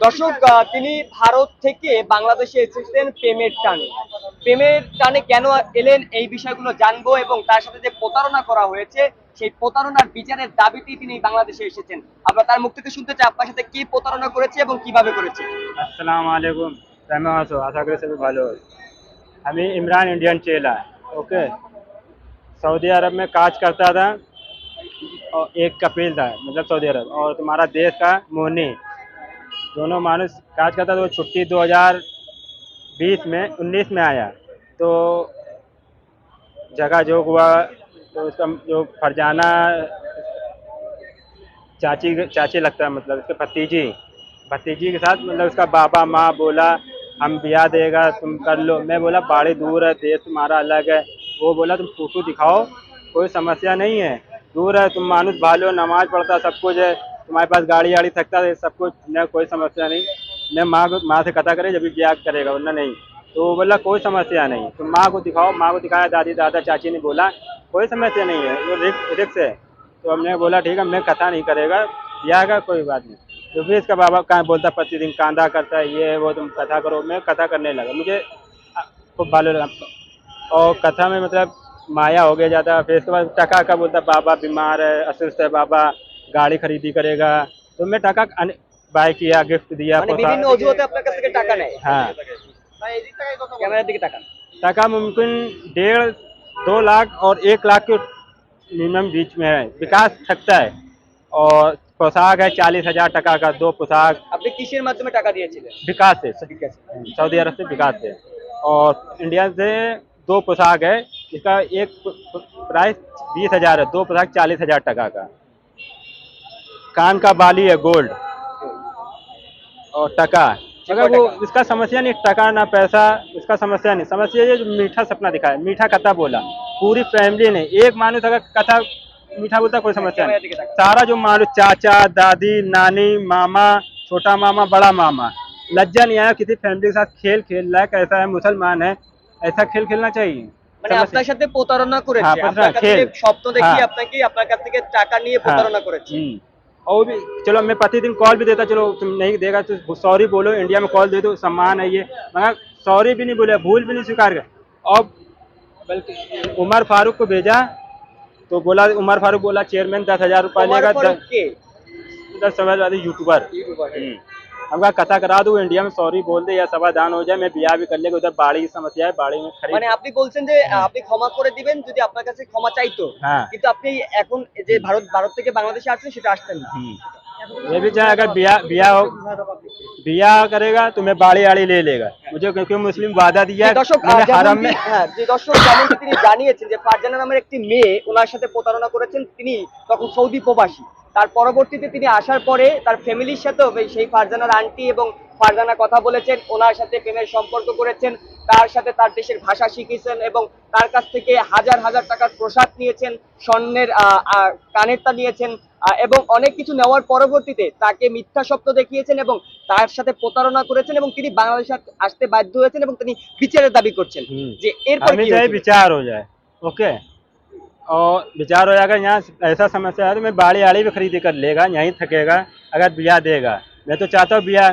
দর্শক আহ, তিনি ভারত থেকে বাংলাদেশে এসেছেন প্রেমের টানে প্রেমের টানে কেন এলেন এই বিষয়গুলো জানবো এবং তার সাথে যে প্রতারণা করা হয়েছে সেই প্রতারণার বিচারের দাবিতেই তিনি বাংলাদেশে এসেছেন আমরা তার মুখ থেকে শুনতে চাই আপনার সাথে কি প্রতারণা করেছে এবং কিভাবে করেছে अस्सलाम वालेकुम रहमान हो आशा करें सभी भालो हो हमें इमरान इंडियन चेला है ओके सऊदी अरब में काज करता था और एक कपिल था मतलब सऊदी अरब और तुम्हारा देश का मोनी दोनों मानुस काज करता वो छुट्टी 2020 में 19 में आया। तो जगह जोग हुआ तो उसका जो फरजाना चाची चाची लगता है मतलब उसके भतीजी भतीजी के साथ मतलब उसका बाबा, माँ बोला, हम ब्याह देगा, तुम कर लो। मैं बोला, बाड़ी दूर है, देश तुम्हारा अलग है। वो बोला, तुम फ़ोटो दिखाओ, कोई समस्या नहीं है। दूर है तुम मानुस भालो नमाज़ पढ़ता सब कुछ है तुम्हारे पास गाड़ी वाड़ी थकता है सब कुछ न कोई समस्या नहीं। न माँ को माँ से कथा करे जब भी ब्याह करेगा वरना नहीं। तो बोला कोई समस्या नहीं। तुम माँ को दिखाओ माँ को दिखाया दादी दादा चाची ने बोला कोई समस्या नहीं है वो रिक्स रिक्स है। तो हमने बोला ठीक है मैं कथा नहीं करेगा ब्याह का कोई बात नहीं। तो फिर इसका बाबा कहाँ बोलता प्रतिदिन कांदा करता है ये है, वो तुम कथा करो मैं कथा करने लगा। मुझे खूब भालो लगा। और कथा में मतलब माया हो गया ज़्यादा। फिर इसके बाद टका का बोलता बाबा बीमार है असुस्थ है बाबा गाड़ी खरीदी करेगा। तो मैं टका बाय किया गिफ्ट दिया हाँ। टका? मुमकिन डेढ़ दो लाख और एक लाख के मिनिमम बीच में है। विकास सकता है और पोशाक है चालीस हज़ार टका का दो पोशाक। अपने किसी मत में टाका दिया विकास से सऊदी अरब से विकास से और इंडिया से दो पोशाक है इसका एक प्राइस बीस हज़ार है दो पोशाक चालीस हज़ार टका का। कान का बाली है गोल्ड। और टका। अगर वो इसका समस्या नहीं टका ना पैसा इसका समस्या नहीं। समस्या ये जो मीठा सपना दिखाया मीठा कथा बोला। पूरी फैमिली ने एक मानुस अगर कथा मीठा बोलता कोई समस्या नहीं। सारा जो मानुस चाचा दादी नानी मामा छोटा मामा बड़ा मामा लज्जा नहीं आया किसी फैमिली के साथ खेल खेल है कैसा है मुसलमान है ऐसा खेल खेलना चाहिए। আপনার সাথে প্রতারণা করেছে হ্যাঁ, আপনার কাছ খেল। থেকে স্বপ্ন দেখিয়ে হ্যাঁ। আপনাকে আপনার কাছ থেকে টাকা নিয়ে প্রতারণা করেছে हम्म। और वो भी चलो मैं प्रतिदिन कॉल भी देता चलो तुम नहीं देगा तो सॉरी बोलो इंडिया में कॉल दे दो सम्मान है ये मगर सॉरी भी नहीं बोले भूल भी नहीं स्वीकार कर और बल्कि उमर फारूक को भेजा तो बोला उमर फारूक बोला चेयरमैन दस हजार रुपया ওমর लेगा ফারুক কে दस समझ वाले यूट्यूबर ইউটিউবার हम्म। हमका कथा करा दो इंडिया में सॉरी बोल दे या समाधान हो जाए मैं ब्याह भी कर लेगा उधर बाड़ी की समस्या है बाड़ी में মানে खरीद আপনি বলছেন যে আহ, আপনি ক্ষমা করে দিবেন যদি আপনার কাছে ক্ষমা চাইতো হ্যাঁ কিন্তু আপনি এখন যে ভারত ভারত থেকে বাংলাদেশে আসছেন সেটা আসতেন না हम्म। ये भी चाहे अगर ब्याह ब्याह हो ब्याह करेगा तो मैं बाड़ी आड़ी ले लेगा मुझे क्योंकि मुस्लिम वादा दिया যে है দর্শক আহ, मैंने हरम যেমনটি- में হ্যাঁ যে দর্শক যেমনটি তিনি জানিয়েছেন যে ফারজানা নামের একটি মেয়ে ওনার সাথে প্রতারণা করেছেন তিনি তখন সৌদি প্রবাসী তার পরবর্তীতে তিনি আসার পরে তার ফ্যামিলির সাথেও সেই ফারজানার আন্টি এবং ফারজানা কথা বলেছেন ওনার সাথে প্রেমের সম্পর্ক করেছেন তার সাথে তার দেশের ভাষা শিখিয়েছেন এবং তার কাছ থেকে হাজার হাজার টাকার প্রসাদ নিয়েছেন স্বর্ণের কানেরটা নিয়েছেন এবং অনেক কিছু নেওয়ার পরবর্তীতে তাকে মিথ্যা স্বপ্ন দেখিয়েছেন এবং তার সাথে প্রতারণা করেছেন এবং তিনি বাংলাদেশে আসতে বাধ্য হয়েছেন এবং তিনি বিচারের দাবি করছেন যে এরপর বিচার হয়ে যায়। ওকে विचार हो जाए ओके और विचार हो जाएगा यहाँ ऐसा समस्या है तो मैं बाड़ी आड़ी भी खरीदी कर लेगा यहीं थकेगा अगर ब्याह देगा मैं तो चाहता हूँ ब्याह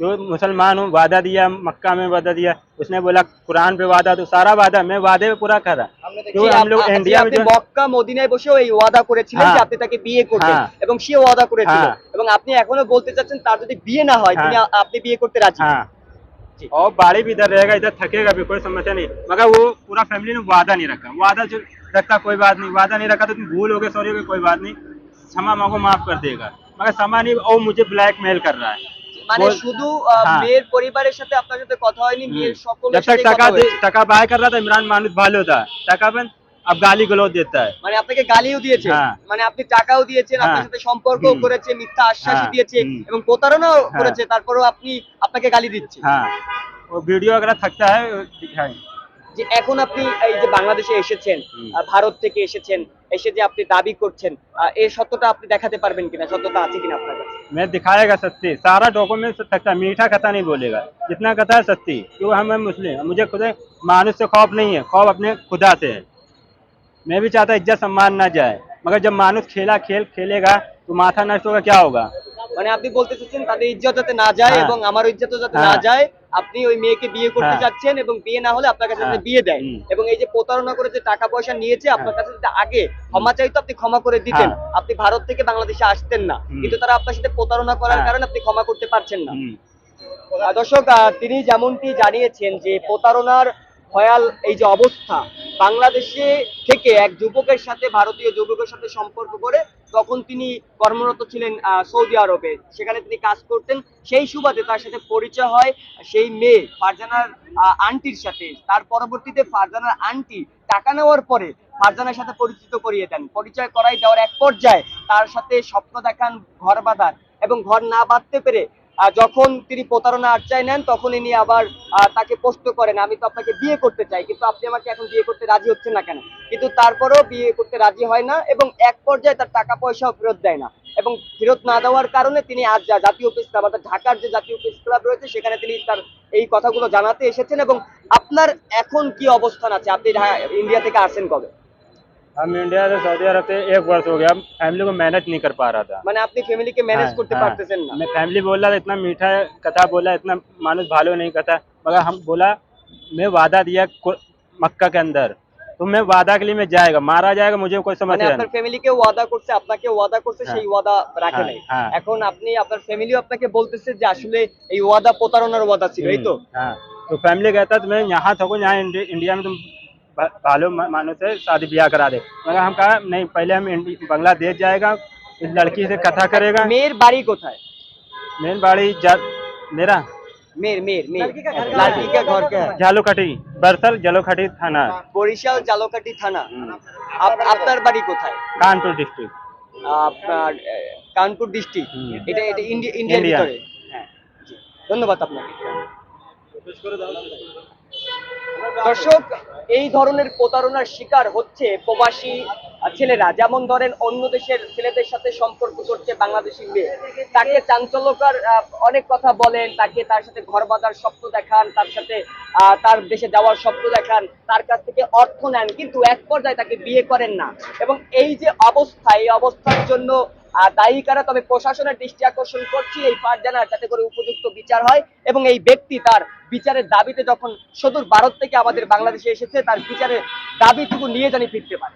जो मुसलमान हूँ वादा दिया मक्का में वादा दिया उसने बोला कुरान पे वादा तो सारा वादा मैं वादे पे पूरा करा জি, तो हम लोग আপ- इंडिया में আপনি जो মক্কা মদিনায় বসেও এই ওয়াদা করেছিলেন যে হ্যাঁ। আপনি তাকে বিয়ে করবেন হ্যাঁ। এবং সে ওয়াদা করেছিল হ্যাঁ। এবং আপনি এখনো বলতে চাচ্ছেন তার যদি বিয়ে না হয় তিনি হ্যাঁ। আপনি বিয়ে করতে রাজি हाँ जी। और बाड़ी भी इधर रहेगा इधर थकेगा भी कोई समस्या नहीं मगर वो पूरा फैमिली ने वादा नहीं रखा वादा जो रखता कोई बात नहीं वादा नहीं रखा तो तुम भूल हो गए सॉरी हो गए कोई बात नहीं क्षमा मांगो माफ कर देगा मगर क्षमा नहीं और मुझे ब्लैकमेल कर रहा है মানে বল- শুধু আহ, হ্যাঁ। মেয়ের পরিবারের সাথে আপনার সাথে কথা হয়নি মেয়ের जब সকলের तक সাথে टका दे टका बाय कर रहा था इमरान मानुस भालो था टका बन अब गाली गलौज देता है মানে আপনাকে গালিও দিয়েছে হ্যাঁ। মানে আপনি টাকাও দিয়েছেন আপনার হ্যাঁ। সাথে সম্পর্কও হুম। করেছে মিথ্যা আশ্বাস হ্যাঁ, দিয়েছে হুম। এবং প্রতারণাও হ্যাঁ। করেছে তারপরেও আপনি আপনাকে গালি দিচ্ছে हाँ वो वीडियो अगर थकता है वो दिखाएं যে এখন আপনি এই যে বাংলাদেশে এসেছেন হুম। আহ, ভারত থেকে এসেছেন এসে যে আপনি দাবি করছেন আহ, এই সত্যটা আপনি দেখাতে পারবেন কিনা সত্যতা আছে কিনা আপনার কাছে मैं दिखाएगा सच्ची सारा डॉक्यूमेंट थकता है मीठा कथा नहीं बोलेगा जितना कथा है सच्ची क्यों हम हैं मुस्लिम मुझे खुद मानुस से खौफ नहीं है खौफ अपने खुदा से है मैं भी चाहता इज्जत सम्मान ना जाए मगर जब मानुस खेला खेल खेलेगा तो माथा नष्ट होगा क्या होगा মানে আপনি বলতে চাচ্ছেন তাদের ইজ্জত যাতে না যায় হ্যাঁ। এবং আমার ইজ্জত যাতে না হ্যাঁ। যায় আপনি ওই মেয়েকে বিয়ে করতে যাচ্ছেন এবং বিয়ে না হলে আপনার কাছে বিয়ে দেয় এবং এই যে প্রতারণা করে যে টাকা পয়সা নিয়েছে আপনার কাছে যদি আগে ক্ষমা চাইতো আপনি ক্ষমা করে দিতেন। আপনি ভারত থেকে বাংলাদেশে আসতেন না। কিন্তু তারা আপনার সাথে প্রতারণা করার কারণে আপনি ক্ষমা করতে পারছেন না। দর্শক তিনি যেমনটি জানিয়েছেন যে প্রতারণার ভয়াল এই যে অবস্থা বাংলাদেশে থেকে এক যুবকের সাথে, ভারতীয় যুবকের সাথে সম্পর্ক করে তখন তিনি কর্মরত ছিলেন সৌদি আরবে। সেখানে তিনি কাজ করতেন। সেই সুবাদে তার সাথে পরিচয় হয় সেই মেয়ে, ফারজানার আন্টির সাথে। তার পরবর্তীতে ফারজানার আন্টি টাকা নেওয়ার পরে ফারজানার সাথে পরিচিত করিয়ে দেন। পরিচয় করাই দেওয়ার এক পর্যায়ে তার সাথে স্বপ্ন দেখান ঘর বাঁধার এবং ঘর না বাঁধতে পেরে যখন তিনি প্রতারণা আশ্রয় নেন, তখন ইনি আবার তাকে প্রশ্ন করেন, আমি তো আপনাকে বিয়ে করতে চাই, কিন্তু আপনি আমাকে এখন বিয়ে করতে রাজি হচ্ছেন না কেন? কিন্তু তারপরেও বিয়ে করতে রাজি হয় না এবং এক পর্যায়ে তার টাকা পয়সাও ফেরত দেয় না এবং ফেরত না দেওয়ার কারণে তিনি আজ যা- জাতীয় প্রেস ক্লাব, অর্থাৎ ঢাকার যে জাতীয় প্রেস ক্লাব রয়েছে, সেখানে তিনি তার এই কথাগুলো জানাতে এসেছেন এবং আপনার এখন কি অবস্থান আছে? আপনি ইন্ডিয়া থেকে আসেন কবে? हम इंडिया से सऊदी अरब से एक वर्ष हो गया फैमिली को मैनेज नहीं कर पा रहा था মানে আপনি ফ্যামিলিকে ম্যানেজ हाँ, করতে हाँ। পারতেছেন না मैं फैमिली बोला था इतना मीठा कथा बोला इतना मानुष भालो नहीं कथा मगर हम बोला मैं वादा दिया को- मक्का के अंदर तो मैं वादा के लिए मैं जाएगा मारा जाएगा मुझे कोई समझ মানে नहीं আপনার ফ্যামিলিকে ওয়াদা করছে আপনাকে ওয়াদা করছে হ্যাঁ। সেই ওয়াদা রাখে হ্যাঁ, নাই হ্যাঁ। এখন আপনি আপনার ফ্যামিলিও আপনাকে বলতেছে যে আসলে এই ওয়াদা প্রতারণার ওয়াদা ছিল এই তো हाँ तो फैमिली कहता तो मैं यहाँ थकूँ यहाँ इंडि- इंडिया में तुम भा- भालो मा- मानो से शादी ब्याह करा दे मगर हम कहा नहीं पहले हम इंडि- बांग्लादेश जाएगा इस लड़की से कथा करेगा মেয়ের বাড়ি কোথায় मेन बाड़ी जा- मेरा মেয়ের মেয়ের মেয়ের লাড়কি কা ঘর কা হ্যাঁ। झालूखटी बरसल जलोखटी थाना বরিশাল জালকাটি থানা আপ- আপনার বাড়ি কোথায় कानपुर डिस्ट्रिक्ट আপনার আহ, কানপুর ডিস্ট্রিক্ট হুম। এটা এটা ইন্ডিয়া ইন্ডিয়ার ইন্ডিয়া। ভিতরে হ্যাঁ জি। ধন্যবাদ আপনাকে দর্শক এই ধরনের প্রতারণার শিকার হচ্ছে প্রবাসী ছেলেরা। যেমন ধরেন, অন্য দেশের ছেলেদের সাথে সম্পর্ক করছে বাংলাদেশি মেয়ে। তাকে চাঞ্চল্যকর অনেক কথা বলেন, তাকে তার সাথে ঘর বাঁধার স্বপ্ন দেখান, তার সাথে তার দেশে যাওয়ার স্বপ্ন দেখান, তার কাছ থেকে অর্থ নেন, কিন্তু এক পর্যায়ে তাকে বিয়ে করেন না। এবং এই যে অবস্থা, এই অবস্থার জন্য দায়ী কারা তবে প্রশাসনের দৃষ্টি আকর্ষণ করছি, এই ফারজানার যাতে করে উপযুক্ত বিচার হয় এবং এই ব্যক্তি তার বিচারের দাবিতে যখন সদূর ভারত থেকে আমাদের বাংলাদেশে এসেছে, তার বিচারের দাবিটুকু নিয়ে জানি ফিরতে পারে।